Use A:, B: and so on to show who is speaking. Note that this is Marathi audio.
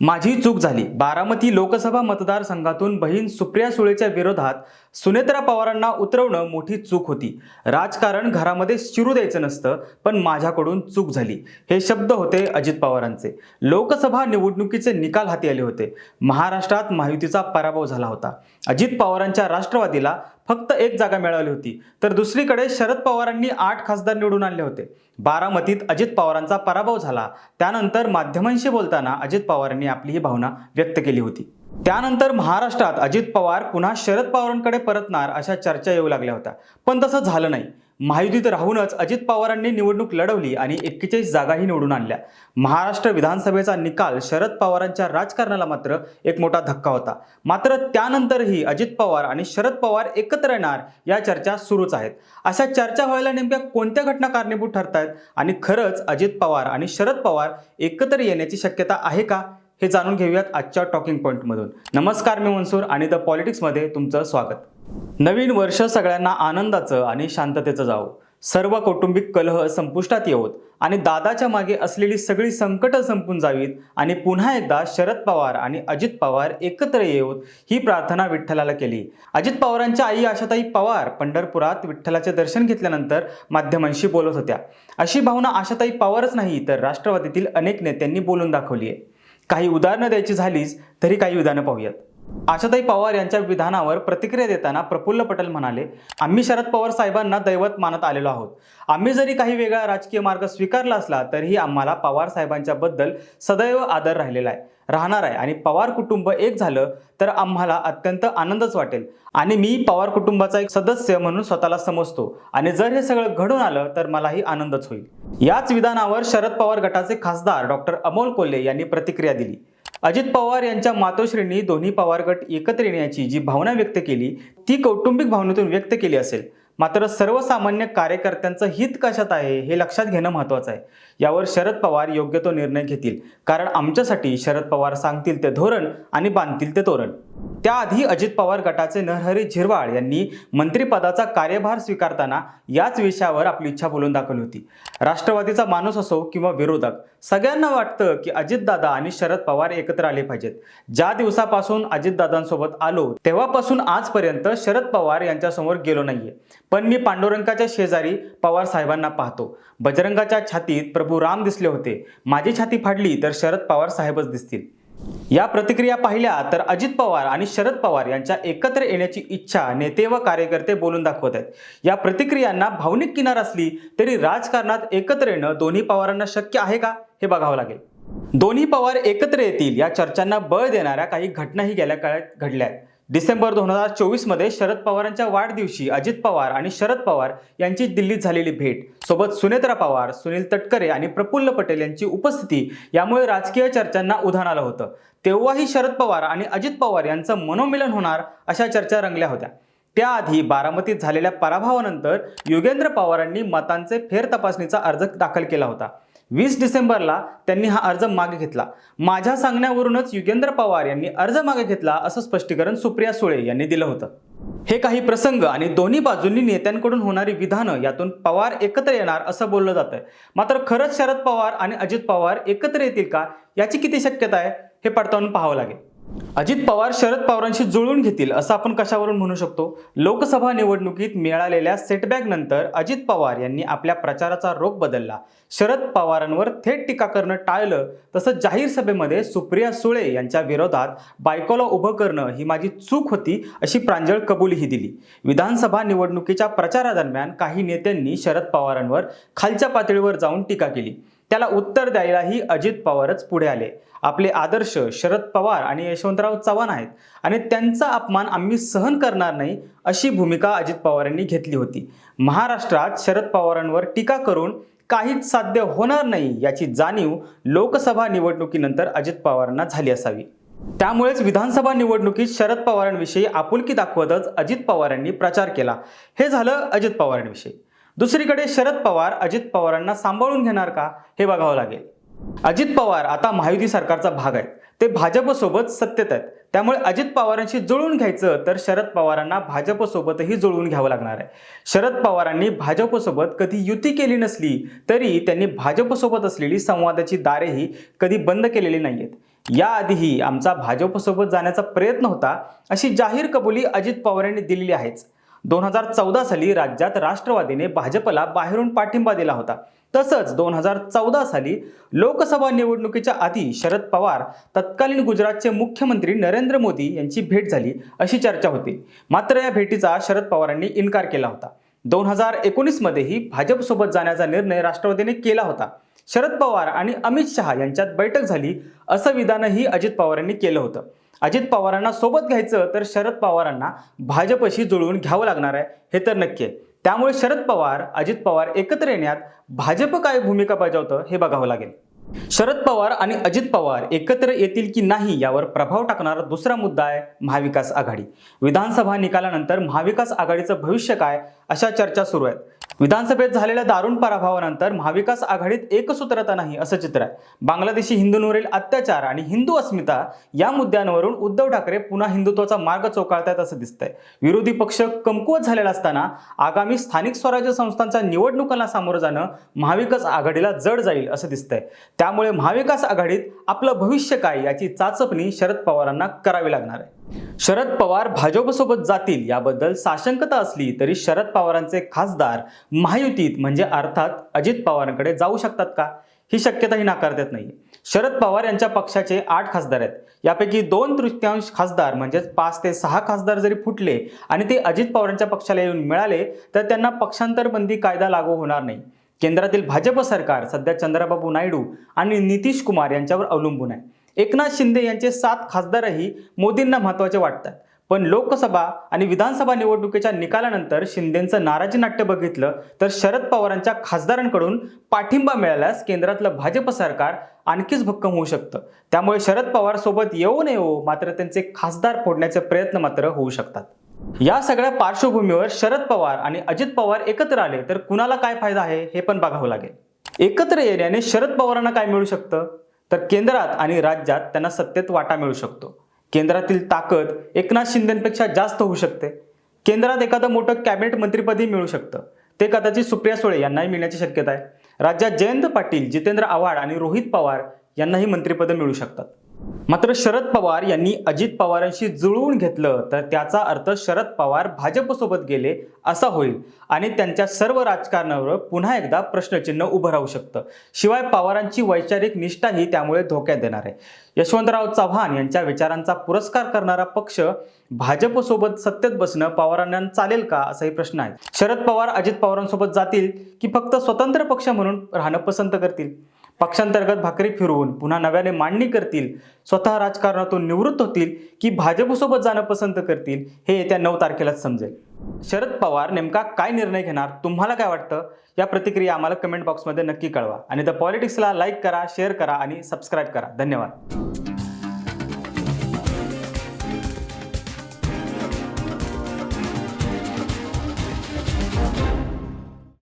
A: माझी चूक झाली. बारामती लोकसभा मतदारसंघातून बहीण सुप्रिया सुळेच्या विरोधात सुनेत्रा पवारांना उतरवणं मोठी चूक होती. राजकारण घरामध्ये शिरू द्यायचं नसतं पण माझ्याकडून चूक झाली. हे शब्द होते अजित पवारांचे. लोकसभा निवडणुकीचे निकाल हाती आले होते. महाराष्ट्रात महायुतीचा पराभव झाला होता. अजित पवारांच्या राष्ट्रवादीला फक्त एक जागा मिळाली होती. तर दुसरीकडे शरद पवारांनी आठ खासदार निवडून आणले होते. बारामतीत अजित पवारांचा पराभव झाला. त्यानंतर माध्यमांशी बोलताना अजित पवारांनी आपली ही भावना व्यक्त केली होती. त्यानंतर महाराष्ट्रात अजित पवार पुन्हा शरद पवारांकडे परतणार अशा चर्चा येऊ लागल्या होत्या. पण तसं झालं नाही. महायुतीत राहूनच अजित पवारांनी निवडणूक लढवली आणि एक्केचाळीस जागाही निवडून आणल्या. महाराष्ट्र विधानसभेचा निकाल शरद पवारांच्या राजकारणाला मात्र एक मोठा धक्का होता. मात्र त्यानंतरही अजित पवार आणि शरद पवार एकत्र येणार या चर्चा सुरूच आहेत. अशा चर्चा व्हायला नेमक्या कोणत्या घटना कारणीभूत ठरत आहेत आणि खरंच अजित पवार आणि शरद पवार एकत्र येण्याची शक्यता आहे का? हे जाणून घेऊयात आजच्या टॉकिंग पॉईंटमधून नमस्कार मी मनसूर आणि द पॉलिटिक्समध्ये तुमचं स्वागत. नवीन वर्ष सगळ्यांना आनंदाचं आणि शांततेचं जावं. सर्व कौटुंबिक कलह संपुष्टात येवोत आणि दादाच्या मागे असलेली सगळी संकटं संपून जावीत आणि पुन्हा एकदा शरद पवार आणि अजित पवार एकत्र येवत ही प्रार्थना विठ्ठलाला केली. अजित पवारांच्या आई आशाताई पवार पंढरपुरात विठ्ठलाचे दर्शन घेतल्यानंतर माध्यमांशी बोलत होत्या. अशी भावना आशाताई पवारच नाही तर राष्ट्रवादीतील अनेक नेत्यांनी बोलून दाखवली आहे काही उदाहरणं द्यायची झालीच तरी काही विधानं पाहूयात. आशाताई पवार यांच्या विधानावर प्रतिक्रिया देताना प्रफुल्ल पटेल म्हणाले आम्ही शरद पवार साहेबांना दैवत मानत आलेलो आहोत. आम्ही जरी काही वेगळा राजकीय मार्ग स्वीकारला असला तरीही आम्हाला पवार साहेबांच्या बद्दल सदैव आदर राहिलेला आहे राहणार आहे. आणि पवार कुटुंब एक झालं तर आम्हाला अत्यंत आनंदच वाटेल. आणि मी पवार कुटुंबाचा एक सदस्य म्हणून स्वतःला समजतो. आणि जर हे सगळं घडून आलं तर मलाही आनंदच होईल. याच विधानावर शरद पवार गटाचे खासदार डॉक्टर अमोल कोल्हे यांनी प्रतिक्रिया दिली. अजित पवार यांच्या मातोश्रींनी दोन्ही पवार गट एकत्र येण्याची जी भावना व्यक्त केली ती कौटुंबिक भावनेतून व्यक्त केली असेल. मात्र सर्वसामान्य कार्यकर्त्यांचं हित कशात आहे हे लक्षात घेणं महत्त्वाचं आहे. यावर शरद पवार योग्य तो निर्णय घेतील. कारण आमच्यासाठी शरद पवार सांगतील ते धोरण आणि बांधतील ते तोरण. त्याआधी अजित पवार गटाचे नरहरी झिरवाळ यांनी मंत्रिपदाचा कार्यभार स्वीकारताना याच विषयावर आपली इच्छा बोलून दाखवली होती. राष्ट्रवादीचा माणूस असो किंवा विरोधक सगळ्यांना वाटतं की अजितदादा आणि शरद पवार एकत्र आले पाहिजेत. ज्या दिवसापासून अजितदादांसोबत आलो तेव्हापासून आजपर्यंत शरद पवार यांच्यासमोर गेलो नाहीये. पण मी पांडुरंगाच्या शेजारी पवार साहेबांना पाहतो. बजरंगाच्या छातीत प्रभू राम दिसले होते. माझी छाती फाडली तर शरद पवार साहेबच दिसतील. या प्रतिक्रिया पाहिल्या तर अजित पवार आणि शरद पवार यांच्या एकत्र येण्याची इच्छा नेते व कार्यकर्ते बोलून दाखवत आहेत. या प्रतिक्रियांना भावनिक किनार असली तरी राजकारणात एकत्र येणं दोन्ही पवारांना शक्य आहे का हे बघावं लागेल. दोन्ही पवार एकत्र येतील या चर्चांना बळ देणाऱ्या काही घटनाही गेल्या काळात घडल्या आहेत. डिसेंबर दोन हजार चोवीसमध्ये शरद पवारांच्या वाढदिवशी अजित पवार आणि शरद पवार यांची दिल्लीत झालेली भेट. सोबत सुनेत्रा पवार सुनील तटकरे आणि प्रफुल्ल पटेल यांची उपस्थिती यामुळे राजकीय चर्चांना उधाण आलं होतं. तेव्हाही शरद पवार आणि अजित पवार यांचं मनोमिलन होणार अशा चर्चा रंगल्या होत्या. त्याआधी बारामतीत झालेल्या पराभवानंतर योगेंद्र पवारांनी मतांचे फेरतपासणीचा अर्ज दाखल केला होता. वीस डिसेंबरला त्यांनी हा अर्ज मागे घेतला. माझ्या सांगण्यावरूनच युगेंद्र पवार यांनी अर्ज मागे घेतला असं स्पष्टीकरण सुप्रिया सुळे यांनी दिलं होतं. हे काही प्रसंग आणि दोन्ही बाजूंनी नेत्यांकडून होणारी विधानं यातून पवार एकत्र येणार असं बोललं जातं मात्र खरंच शरद पवार आणि अजित पवार एकत्र येतील का याची किती शक्यता आहे हे पडताळून पाहावं लागेल. अजित पवार शरद पवारांशी जुळून घेतील असं आपण कशावरून म्हणू शकतो? लोकसभा निवडणुकीत मिळालेल्या सेटबॅक नंतर अजित पवार यांनी आपल्या प्रचाराचा रोख बदलला. शरद पवारांवर थेट टीका करणं टाळलं. तसं जाहीर सभेमध्ये सुप्रिया सुळे यांच्या विरोधात बायकोला उभं करणं ही माझी चूक होती अशी प्रांजळ कबुलीही दिली. विधानसभा निवडणुकीच्या प्रचारादरम्यान काही नेत्यांनी शरद पवारांवर खालच्या पातळीवर जाऊन टीका केली. त्याला उत्तर द्यायलाही अजित पवारच पुढे आले. आपले आदर्श शरद पवार आणि यशवंतराव चव्हाण आहेत. आणि त्यांचा अपमान आम्ही सहन करणार नाही अशी भूमिका अजित पवारांनी घेतली होती. महाराष्ट्रात शरद पवारांवर टीका करून काहीच साध्य होणार नाही याची जाणीव लोकसभा निवडणुकीनंतर अजित पवारांना झाली असावी. त्यामुळेच विधानसभा निवडणुकीत शरद पवारांविषयी आपुलकी दाखवतच अजित पवारांनी प्रचार केला. हे झालं अजित पवारांविषयी. दुसरीकडे शरद पवार अजित पवारांना सांभाळून घेणार का हे बघावं लागेल. अजित पवार आता महायुती सरकारचा भाग आहेत. ते भाजपसोबत सत्तेत आहेत. त्यामुळे अजित पवारांशी जुळून घ्यायचं तर शरद पवारांना भाजपसोबतही जुळवून घ्यावं लागणार आहे. शरद पवारांनी भाजपसोबत कधी युती केली नसली तरी त्यांनी भाजपसोबत असलेली संवादाची दारेही कधी बंद केलेली नाहीयेत. याआधीही आमचा भाजपसोबत जाण्याचा प्रयत्न होता अशी जाहीर कबुली अजित पवार यांनी दिलेली आहेच. दोन हजार चौदा साली राज्यात राष्ट्रवादीने भाजपला बाहेरून पाठिंबा दिला होता. तसंच दोन हजार चौदा साली लोकसभा निवडणुकीच्या आधी शरद पवार तत्कालीन गुजरातचे मुख्यमंत्री नरेंद्र मोदी यांची भेट झाली अशी चर्चा होती. मात्र या भेटीचा शरद पवारांनी इन्कार केला होता. दोन हजार एकोणीसमध्येही भाजपसोबत जाण्याचा निर्णय राष्ट्रवादीने केला होता. शरद पवार आणि अमित शहा यांच्यात बैठक झाली असं विधानही अजित पवारांनी केलं होतं. अजित पवारांना सोबत घ्यायचं तर शरद पवारांना भाजपशी जुळवून घ्यावं लागणार आहे हे तर नक्की आहे. त्यामुळे शरद पवार अजित पवार एकत्र येण्यात भाजप काय भूमिका बजावतं हे बघावं लागेल. शरद पवार आणि अजित पवार एकत्र येतील की नाही यावर प्रभाव टाकणारा दुसरा मुद्दा आहे महाविकास आघाडी. विधानसभा निकालानंतर महाविकास आघाडीचं भविष्य काय अशा चर्चा सुरू आहेत. विधानसभेत झालेल्या दारुण पराभवानंतर महाविकास आघाडीत एकसूत्रता नाही असं चित्र आहे. बांगलादेशी हिंदूंवरील अत्याचार आणि हिंदू अस्मिता या मुद्द्यांवरून उद्धव ठाकरे पुन्हा हिंदुत्वाचा मार्ग चोकाळतायत असं दिसतंय. विरोधी पक्ष कमकुवत झालेला असताना आगामी स्थानिक स्वराज्य संस्थांच्या निवडणुकांना सामोरं जाणं महाविकास आघाडीला जड जाईल असं दिसतंय. त्यामुळे महाविकास आघाडीत आपलं भविष्य काय याची चाचपणी शरद पवारांना करावी लागणार आहे. शरद पवार भाजपसोबत जातील याबद्दल साशंकता असली तरी शरद पवारांचे खासदार महायुतीत म्हणजे अर्थात अजित पवारांकडे जाऊ शकतात का? ही शक्यताही नाकारता येत नाही. शरद पवार यांच्या पक्षाचे आठ खासदार आहेत. यापैकी दोन तृतीयांश खासदार म्हणजेच पाच ते सहा खासदार जरी फुटले आणि ते अजित पवारांच्या पक्षाला येऊन मिळाले तर त्यांना पक्षांतर बंदी कायदा लागू होणार नाही. केंद्रातील भाजप सरकार सध्या चंद्रबाबू नायडू आणि नितीश कुमार यांच्यावर अवलंबून आहे. एकनाथ शिंदे यांचे सात खासदारही मोदींना महत्त्वाचे वाटतात. पण लोकसभा आणि विधानसभा निवडणुकीच्या निकालानंतर शिंदेचं नाराजी नाट्य बघितलं तर शरद पवारांच्या खासदारांकडून पाठिंबा मिळाल्यास केंद्रातलं भाजप सरकार आणखीच भक्कम होऊ शकतं. त्यामुळे शरद पवार सोबत येऊ नये हो मात्र त्यांचे खासदार फोडण्याचे प्रयत्न मात्र होऊ शकतात. या सगळ्या पार्श्वभूमीवर शरद पवार आणि अजित पवार एकत्र आले तर कुणाला काय फायदा आहे हे पण बघावं लागेल. एकत्र येण्याने शरद पवारांना काय मिळू शकतं? तर केंद्रात आणि राज्यात त्यांना सत्तेत वाटा मिळू शकतो. केंद्रातील ताकद एकनाथ शिंदेपेक्षा जास्त होऊ शकते. केंद्रात एखादं मोठं कॅबिनेट मंत्रीपदही मिळू शकतं. ते कदाचित सुप्रिया सुळे यांनाही मिळण्याची शक्यता आहे. राज्यात जयंत पाटील जितेंद्र आव्हाड आणि रोहित पवार यांनाही मंत्रिपदं मिळू शकतात. मात्र शरद पवार यांनी अजित पवारांशी जुळवून घेतलं तर त्याचा अर्थ शरद पवार भाजपसोबत गेले असा होईल आणि त्यांच्या सर्व राजकारणावर पुन्हा एकदा प्रश्नचिन्ह उभं राहू शकतं. शिवाय पवारांची वैचारिक निष्ठाही त्यामुळे धोक्यात देणार आहे. यशवंतराव चव्हाण यांच्या विचारांचा पुरस्कार करणारा पक्ष भाजपसोबत सत्तेत बसणं पवारांना चालेल का असाही प्रश्न आहे. शरद पवार अजित पवारांसोबत जातील की फक्त स्वतंत्र पक्ष म्हणून राहणं पसंत करतील? पक्षांतर्गत भाकरी फिरवून पुन्हा नव्याने मांडणी करतील स्वतः राजकारणातून निवृत्त होतील की भाजपसोबत जाणं पसंत करतील हे येत्या नऊ तारखेलाच समजेल. शरद पवार नेमका काय निर्णय घेणार तुम्हाला काय वाटतं? या प्रतिक्रिया आम्हाला कमेंट बॉक्समध्ये नक्की कळवा. आणि द पॉलिटिक्सला लाईक करा शेअर करा आणि सबस्क्राईब करा. धन्यवाद.